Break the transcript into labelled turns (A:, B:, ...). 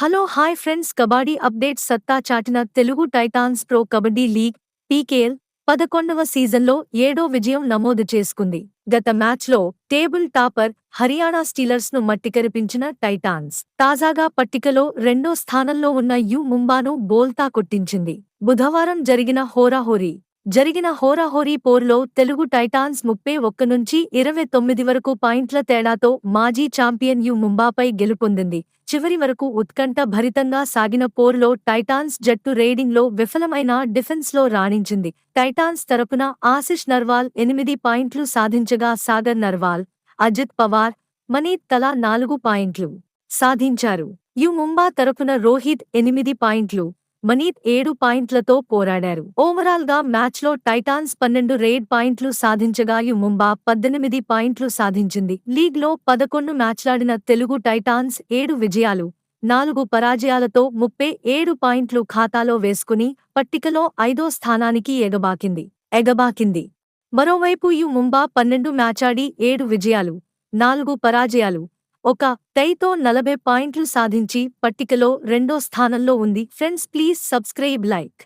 A: Hello hi friends. Kabaddi update సత్తా చాటిన Telugu Titans pro kabaddi league PKL పదకొండవ సీజన్లో ఏడో విజయం నమోదు చేసుకుంది. గత మ్యాచ్లో టేబుల్ టాపర్ హర్యానా స్టీలర్స్ను మట్టికరిపించిన టైటాన్స్. తాజాగా పట్టికలో రెండో స్థానంలో ఉన్న యు ముంబాను బోల్తా కొట్టించింది. బుధవారం జరిగిన హోరాహోరీ జరిగిన హోరాహోరీ పోర్లో తెలుగు టైటాన్స్ ముప్పై ఒక్క నుంచి ఇరవై తొమ్మిది వరకు పాయింట్ల తేడాతో మాజీ ఛాంపియన్ యు ముంబాపై గెలుపొందింది. చివరి వరకు ఉత్కంఠ భరితంగా సాగిన పోర్లో టైటాన్స్ జట్టు రేడింగ్లో విఫలమైన డిఫెన్స్లో రాణించింది. టైటాన్స్ తరపున ఆశిష్ నర్వాల్ ఎనిమిది పాయింట్లు సాధించగా సాగర్ నర్వాల్ అజిత్ పవార్ మనీత్ తలా నాలుగు పాయింట్లు సాధించారు. యు ముంబా తరపున రోహిత్ ఎనిమిది పాయింట్లు మనీత్ ఏడు పాయింట్లతో పోరాడారు. ఓవరాల్గా మ్యాచ్లో టైటాన్స్ పన్నెండు రేడ్ పాయింట్లు సాధించగా యు ముంబా పద్దెనిమిది పాయింట్లు సాధించింది. లీగ్లో పదకొండు మ్యాచ్లాడిన తెలుగు టైటాన్స్ ఏడు విజయాలు నాలుగు పరాజయాలతో ముప్పై ఏడు పాయింట్లు ఖాతాలో వేసుకుని పట్టికలో ఐదో స్థానానికి ఎగబాకింది. ఎగబాకింది. మరోవైపు యు ముంబా పన్నెండు మ్యాచాడి ఏడు విజయాలు నాలుగు పరాజయాలు ఒక టైతో నలభై పాయింట్లు సాధించి పట్టికలో రెండో స్థానంలో ఉంది. Friends please subscribe like.